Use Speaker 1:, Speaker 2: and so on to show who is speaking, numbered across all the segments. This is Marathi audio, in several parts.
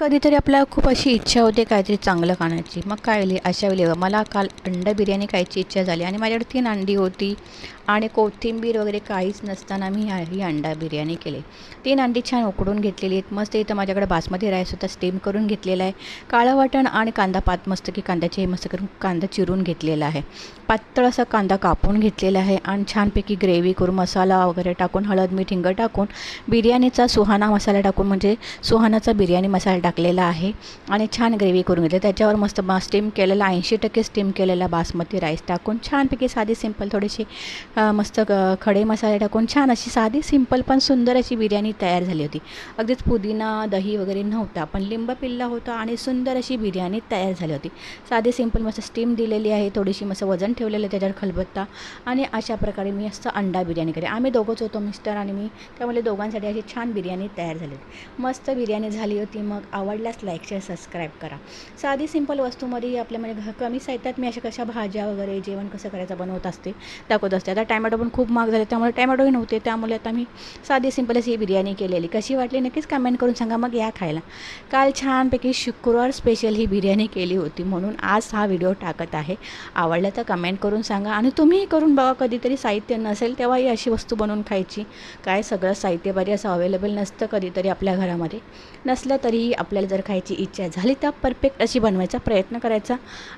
Speaker 1: कधीतरी आपल्याला खूप अशी इच्छा होते काहीतरी चांगलं खाण्याची. मग काय लिहि अशा वेळेवर मला काल अंडा बिर्याणी खायची इच्छा झाली आणि माझ्याकडे तीन अंडी होती. आणि कोथिंबीर वगैरे काहीच नसताना मी ह्या- ही अंडा बिर्याणी केली. तीन अंडी छान उकडून घेतलेली आहेत. मस्त इथं माझ्याकडे बासमती राईस होता स्टीम करून घेतलेला आहे. काळं वाटण आणि कांदा पात मस्त की कांद्याचे हे मस्त करून कांदा चिरून घेतलेला आहे. पातळ असा कांदा कापून घेतलेला आहे आणि छानपैकी ग्रेव्ही करून मसाला वगैरे टाकून हळद मीठ हिंग टाकून बिर्याणीचा सुहाना मसाला टाकून म्हणजे सुहानाचा बिर्याणी मसाला टाकलेला आहे आणि छान ग्रेव्ही करून घेतली. त्याच्यावर मस्त स्टीम केलेला ऐंशी टक्के स्टीम केलेला बासमती राईस टाकून छानपैकी साधी सिंपल थोडीशी मस्त खडे मसाले टाकून छान अशी साधी सिंपल पण सुंदर अशी बिर्याणी तयार झाली होती. अगदीच पुदिना दही वगैरे नव्हता पण लिंब पिल्ला होता आणि सुंदर अशी बिर्याणी तयार झाली होती. साधी सिंपल मस्त स्टीम दिलेली आहे थोडीशी मस्त वजन ठेवलेलं आहे त्याच्यावर खलबत्ता आणि अशा प्रकारे मी असं अंडा बिर्याणी केली. आम्ही दोघंच होतो मिस्टर आणि मी त्यामुळे दोघांसाठी अशी छान बिर्याणी तयार झाली होती. मस्त बिर्याणी झाली होती मग आवडल्यास लाईक शेअर सबस्क्राईब करा. साधी सिंपल वस्तूमध्ये आपल्या म्हणजे घ- कमी साहित्यात मी अशा कशा भाज्या वगैरे जेवण कसं करायचं बनवत असते दाखवत असते. आता टॅमॅटो पण खूप महाग झाले त्यामुळे टॅमॅटोही नव्हते त्यामुळे आता मी साधी सिंपलच ही बिर्याणी केलेली. कशी वाटली नक्कीच कमेंट करून सांगा मग या खायला. काल छानपैकी शुक्रवार स्पेशल ही बिर्याणी केली होती म्हणून आज हा व्हिडिओ टाकत आहे. आवडलं तर कमेंट करून सांगा आणि तुम्हीही करून बघा कधीतरी साहित्य नसेल तेव्हाही अशी वस्तू बनवून खायची. काय सगळं साहित्य बरी असं अवेलेबल नसतं कधीतरी आपल्या घरामध्ये. नसलं तरीही आपल्याला जर खायची इच्छा झाली तर परफेक्ट अशी बनवायचा प्रयत्न करायचा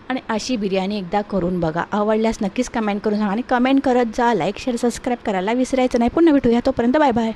Speaker 1: आणि अशी बिर्याणी एकदा करून बघा. आवडल्यास नक्कीच कमेंट करून सांगा आणि कमेंट करत जा लाईक शेअर सबस्क्राईब करायला विसरायचं नाही. पुन्हा भेटूया. तोपर्यंत बाय बाय